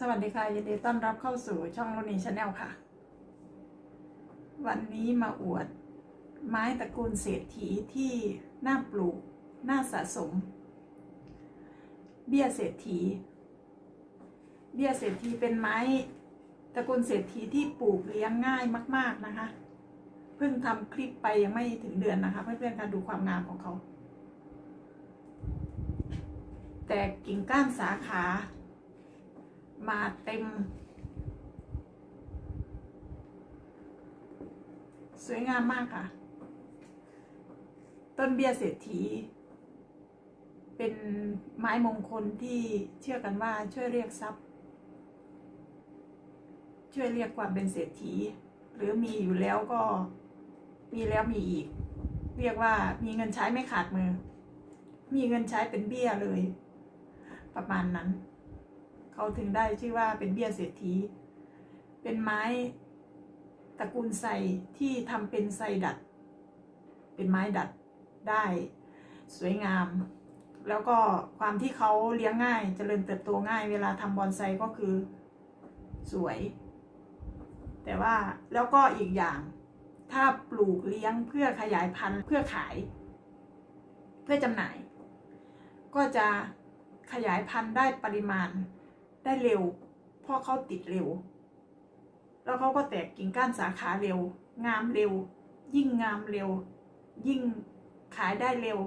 สวัสดีค่ะ ยินดีต้อนรับเข้าสู่ช่องโรนีชาแนลค่ะ วันนี้มาอวดไม้ตระกูลเศรษฐีที่น่าปลูก น่าสะสม เบี้ยเศรษฐี เบี้ยเศรษฐีเป็นไม้ตระกูลเศรษฐีที่ปลูกเลี้ยงง่ายมาก ๆนะคะ เพิ่งทำคลิปไปยังไม่ถึงเดือนนะคะ เพื่อนๆคะดูความงามของเขา แต่กิ่งก้านสาขา มาเต็ม สวยงามมากค่ะ ต้นเบี้ยเศรษฐี เป็นไม้มงคลที่เชื่อกันว่าช่วยเรียกทรัพย์ ช่วยเรียกความเป็นเศรษฐี หรือมีอยู่แล้วก็มีแล้วมีอีก เรียกว่ามีเงินใช้ไม่ขาดมือ มีเงินใช้เป็นเบี้ยเลย ประมาณนั้น เขาถึงได้ชื่อว่าเป็นเบี้ยเศรษฐี เป็นไม้ตระกูลไซที่ทำเป็นไซดัด เป็นไม้ดัดได้สวยงาม แล้วก็ความที่เขาเลี้ยงง่ายจเจริญเติบโตง่าย เวลาทำบอนไซก็คือสวย แต่ว่าแล้วก็อีกอย่างถ้าปลูกเลี้ยงเพื่อขยายพันธุ์เพื่อขาย เพื่อจำหน่าย ก็จะขยายพันธุ์ได้ปริมาณ ได้เร็ว เพราะเขาติดเร็ว แล้วเขาก็แตกกิ่งก้านสาขาเร็ว งามเร็ว ยิ่งงามเร็ว ยิ่งขายได้เร็ว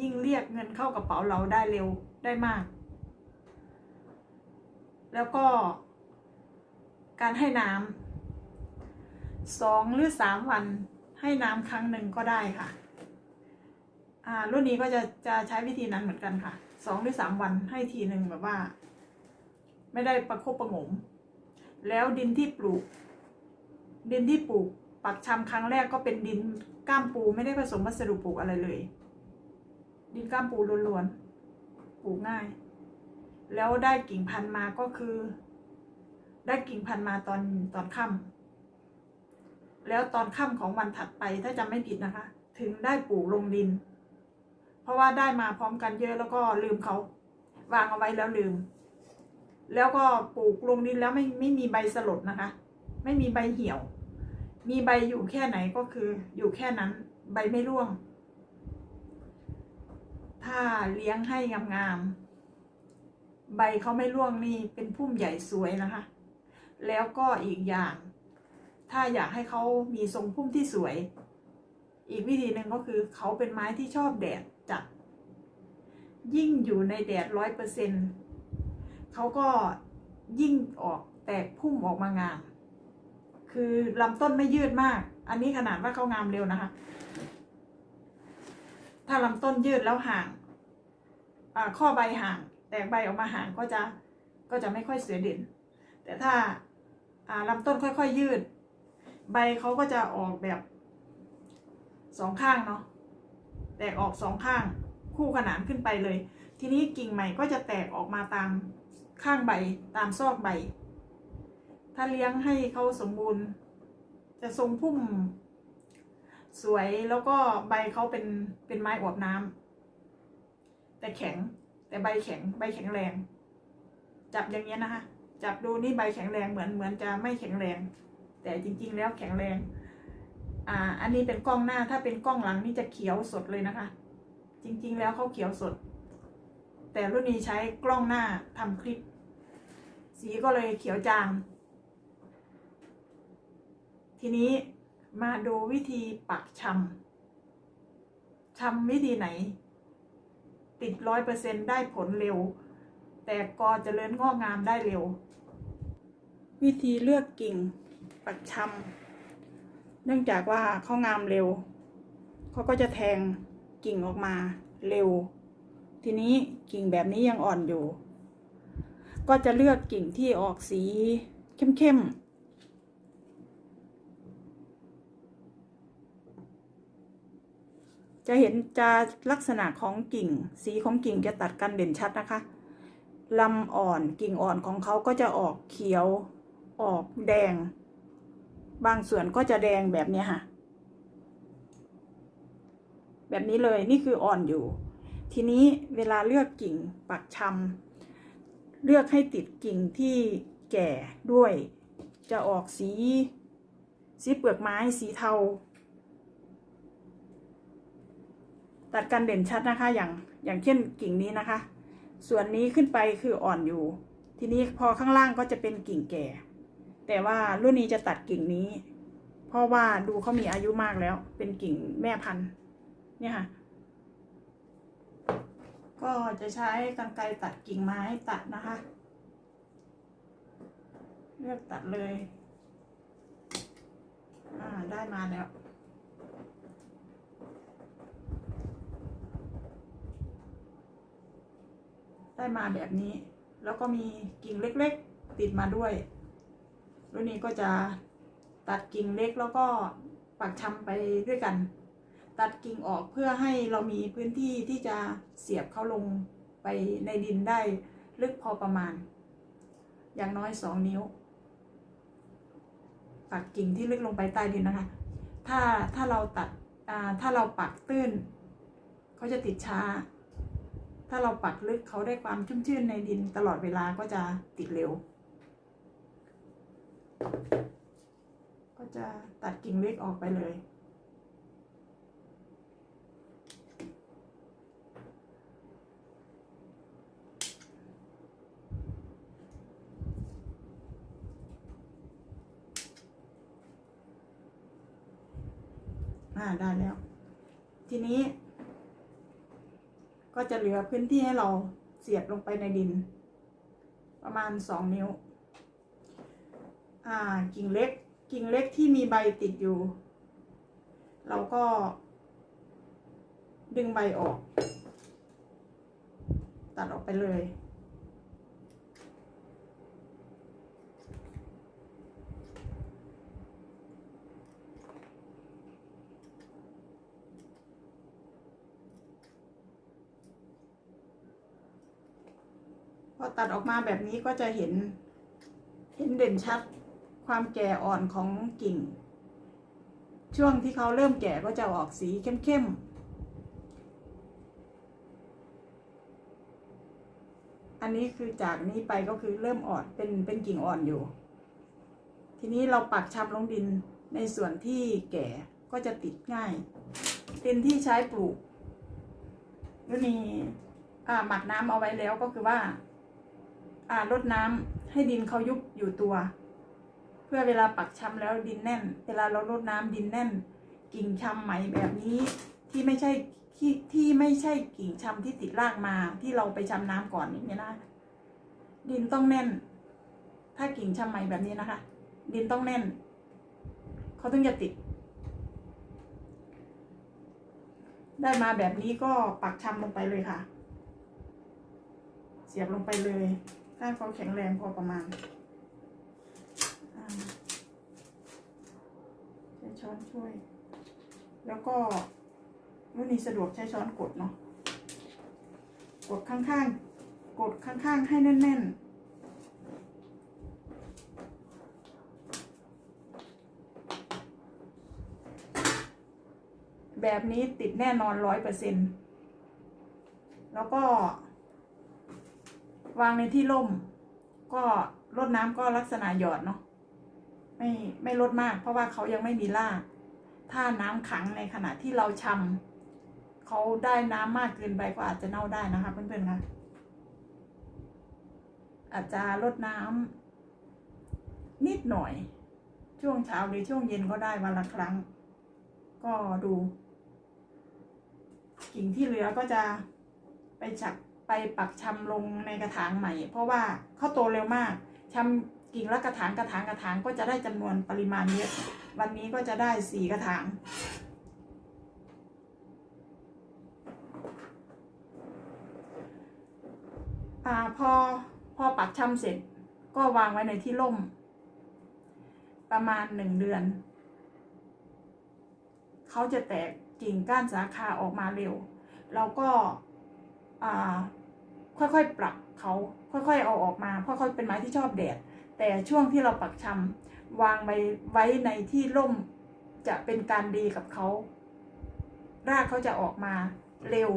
ยิ่งเรียกเงินเข้ากระเป๋าเราได้เร็วได้มาก แล้วก็ การให้น้ำสองหรือสามวันให้น้ำครั้งหนึ่งก็ได้ค่ะอ่ารุ่นนี้ก็จะจะใช้วิธีนั้นเหมือนกันค่ะสองหรือสามวันให้ทีหนึ่งแบบว่า ไม่ได้ประคบประงม แล้วดินที่ปลูก ดินที่ปลูก ปักชำครั้งแรกก็เป็นดินก้ามปูไม่ได้ผสมวัสดุปลูกอะไรเลย ดินก้ามปูล้วนๆปลูกง่าย แล้วได้กิ่งพันธุ์มาก็คือ ได้กิ่งพันธุ์มาตอนตอนค่ำแล้วตอนค่ำของวันถัดไปถ้าจำไม่ผิดนะคะ ถึงได้ปลูกลงดิน เพราะว่าได้มาพร้อมกันเยอะแล้วก็ลืมเขาวางเอาไว้แล้วลืม แล้วก็ปลูกลงดินแล้วไม่ไม่มีใบสลดนะคะ ไม่มีใบเหี่ยว มีใบอยู่แค่ไหนก็คืออยู่แค่นั้นใบไม่ร่วง ถ้าเลี้ยงให้งามๆใบเขาไม่ร่วงนี่เป็นพุ่มใหญ่สวยนะคะ แล้วก็อีกอย่าง ถ้าอยากให้เขามีทรงพุ่มที่สวย อีกวิธีหนึ่งก็คือเขาเป็นไม้ที่ชอบแดดจัดยิ่งอยู่ในแดดร้อยเปอร์เซ็นต์ เขาก็ยิ่งออกแตกพุ่มออกมางาม คือลำต้นไม่ยืดมาก อันนี้ขนาดว่าเขางามเร็วนะคะ ถ้าลำต้นยืดแล้วห่างข้อใบห่าง แตกใบออกมาห่างก็จะก็จะไม่ค่อยเสวยเด่น แต่ถ้าลำต้นค่อยๆยืด ใบเขาก็จะออกแบบสองข้างเนาะแตกออกสองข้างคู่ขนานขึ้นไปเลย ทีนี้กิ่งใหม่ก็จะแตกออกมาตาม ข้างใบตามซอกใบ ถ้าเลี้ยงให้เขาสมบูรณ์ จะทรงพุ่ม สวยแล้วก็ใบเขาเป็นเป็นไม้อวบน้ำแต่แข็งแต่ใบแข็งใบแข็งแรง จับอย่างเงี้ยนะคะจับดูนี่ใบแข็งแรงเหมือนเหมือนจะไม่แข็งแรง แต่จริง ๆ แล้วแข็งแรง อ่า อันนี้เป็นกล้องหน้าถ้าเป็นกล้องหลังนี่จะเขียวสดเลยนะคะ จริง ๆ แล้วเขาเขียวสด แต่รุ่นนี้ใช้กล้องหน้าทำคลิป สีก็เลยเขียวจาง ทีนี้มาดูวิธีปักชำชำวิธีไหน ติดร้อยเปอร์เซ็นได้ผลเร็ว แต่กอเจริญงอกงามได้เร็ว วิธีเลือกกิ่งปักชำเนื่องจากว่าเขางามเร็ว เขาก็จะแทงกิ่งออกมาเร็ว ทีนี้กิ่งแบบนี้ยังอ่อนอยู่ ก็จะเลือกกิ่งที่ออกสีเข้มๆจะเห็นจะลักษณะของกิ่ง สีของกิ่งจะตัดกันเด่นชัดนะคะลำอ่อนกิ่งอ่อนของเขาก็จะออกเขียวออกแดง บางส่วนก็จะแดงแบบนี้ค่ะ แบบนี้เลยนี่คืออ่อนอยู่ ทีนี้เวลาเลือกกิ่งปักชำเลือกให้ติดกิ่งที่แก่ด้วย จะออกสี สีเปลือกไม้สีเทา ตัดกันเด่นชัดนะคะอย่างอย่างเช่นกิ่งนี้นะคะ ส่วนนี้ขึ้นไปคืออ่อนอยู่ ทีนี้พอข้างล่างก็จะเป็นกิ่งแก่ แต่ว่ารุ่นนี้จะตัดกิ่งนี้ เพราะว่าดูเขามีอายุมากแล้ว เป็นกิ่งแม่พันธุ์เนี่ยค่ะ ก็จะใช้กรรไกรตัดกิ่งไม้ตัดนะคะ เลือกตัดเลย อ่าได้มาแล้วได้มาแบบนี้ แล้วก็มีกิ่งเล็กๆ ติดมาด้วยรุ่นนี้ก็จะตัดกิ่งเล็กแล้วก็ปักชำไปด้วยกัน ตัดกิ่งออกเพื่อให้เรามีพื้นที่ที่จะเสียบเข้าลงไปในดินได้ลึกพอประมาณ อย่างน้อยสองนิ้ว ปักกิ่งที่ลึกลงไปใต้ดินนะคะ ถ้าถ้าเราตัดถ้าเราปักตื้น เขาจะติดช้า ถ้าเราปักลึกเขาได้ความชุ่มชื่นในดินตลอดเวลาก็จะติดเร็ว ก็จะตัดกิ่งเล็กออกไปเลย อ่า ได้แล้ว ทีนี้ ก็จะเหลือพื้นที่ให้เราเสียบลงไปในดิน ประมาณสองนิ้ว อ่ากิ่งเล็ก กิ่งเล็กที่มีใบติดอยู่ เราก็ ดึงใบออก ตัดออกไปเลย ตัดออกมาแบบนี้ก็จะเห็น เห็นเด่นชัดความแก่อ่อนของกิ่ง ช่วงที่เขาเริ่มแก่ก็จะออกสีเข้มๆ อันนี้คือจากนี้ไปก็คือเริ่มอ่อนเป็นเป็นกิ่งอ่อนอยู่ ทีนี้เราปักชำลงดินในส่วนที่แก่ก็จะติดง่าย ดินที่ใช้ปลูกแล้วนี่อ่าหมักน้ำเอาไว้แล้วก็คือว่า รดน้ำให้ดินเขายุบอยู่ตัว เพื่อเวลาปักชำแล้วดินแน่น เวลาเรารดน้ำดินแน่น กิ่งชำใหม่แบบนี้ที่ไม่ใช่ที่ที่ไม่ใช่กิ่งชำที่ติดรากมาที่เราไปชำน้ำก่อนอย่นะดินต้องแน่น ถ้ากิ่งชำใหม่แบบนี้นะคะ ดินต้องแน่นเขาถึงจะติด ได้มาแบบนี้ก็ปักชำลงไปเลยค่ะ เสียบลงไปเลย ถ้าเขาแข็งแรงพอประมาณใช้ช้อนช่วย แล้วก็รุ่นนี้สะดวกใช้ช้อนกดเนาะกดข้างๆ กดข้างๆ ให้แน่นๆแบบนี้ติดแน่นอนร้อยเปอร์เซ็นต์แล้วก็ วางในที่ร่ม ก็รดน้ำก็ลักษณะหยอดเนาะไม่ไม่ลดมาก เพราะว่าเขายังไม่มีราก ถ้าน้ำขังในขณะที่เราชำเขาได้น้ำมากเกินไปก็อาจจะเน่าได้นะคะเพื่อนๆคะอาจจะลดน้ำนิดหน่อย ช่วงเช้าหรือช่วงเย็นก็ได้วันละครั้ง ก็ดู กิ่งที่เหลือก็จะไปฉัก ไปปักชำลงในกระถางใหม่ เพราะว่าเขาโตเร็วมากชำกิ่งละกระถางกระถางกระถางก็จะได้จำนวนปริมาณเยอะ วันนี้ก็จะได้สี่กระถางอพอพอปักชำเสร็จก็วางไว้ในที่ร่ม ประมาณหนึ่งเดือน เขาจะแตกกิ่งก้านสาขาออกมาเร็ว เราก็ ค่อยๆปรับเขาค่อยๆเอาออกมา เพราะเขาเป็นไม้ที่ชอบแดด แต่ช่วงที่เราปักชำวางไว้ไว้ในที่ร่มจะเป็นการดีกับเขารากเขาจะออกมาเร็ว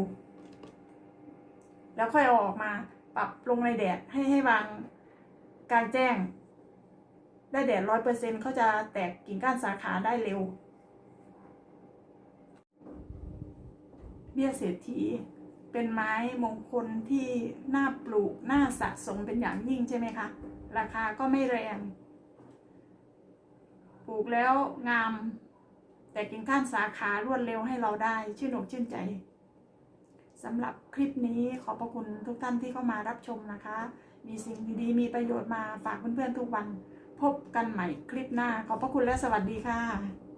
แล้วค่อยเอาออกมาปรับลงในแดดให้ให้วางกลางแจ้ง ได้แดดร้อยเปอร์เซ็นเขาจะแตกกิ่งก้านสาขาได้เร็ว เบี้ยเศรษฐี เป็นไม้มงคลที่น่าปลูกน่าสะสมเป็นอย่างยิ่งใช่ไหมคะ ราคาก็ไม่แรง ปลูกแล้วงาม แต่กิ่งก้านสาขารวดเร็วให้เราได้ ชื่นอกชื่นใจสำหรับคลิปนี้ขอบพระคุณทุกท่านที่เข้ามารับชมนะคะ มีสิ่งดีๆ มีประโยชน์มาฝากเพื่อนๆทุกวัน พบกันใหม่คลิปหน้า ขอบพระคุณและสวัสดีค่ะ